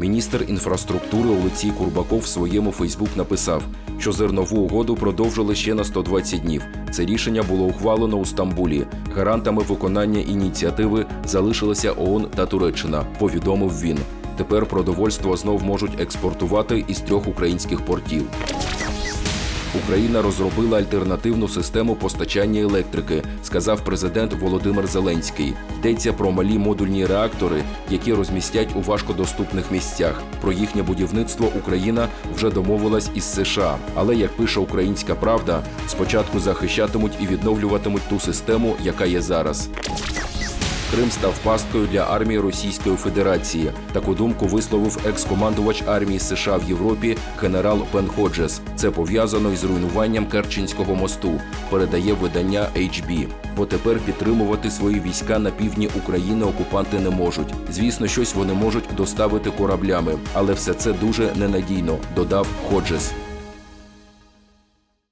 Міністр інфраструктури Олексій Курбаков в своєму Фейсбук написав, що зернову угоду продовжили ще на 120 днів. Це рішення було ухвалено у Стамбулі. Гарантами виконання ініціативи залишилися ООН та Туреччина. Повідомив він. Тепер продовольство знов можуть експортувати із трьох українських портів. Україна розробила альтернативну систему постачання електрики, сказав президент Володимир Зеленський. Йдеться про малі модульні реактори, які розмістять у важкодоступних місцях. Про їхнє будівництво Україна вже домовилась із США. Але як пише Українська Правда, спочатку захищатимуть і відновлюватимуть ту систему, яка є зараз. Крим став пасткою для армії Російської Федерації. Таку думку висловив екс-командувач армії США в Європі генерал Бен Ходжес. Це пов'язано із руйнуванням Керченського мосту. Передає видання HB. Бо тепер підтримувати свої війська на півдні України окупанти не можуть. Звісно, щось вони можуть доставити кораблями, але все це дуже ненадійно, додав Ходжес.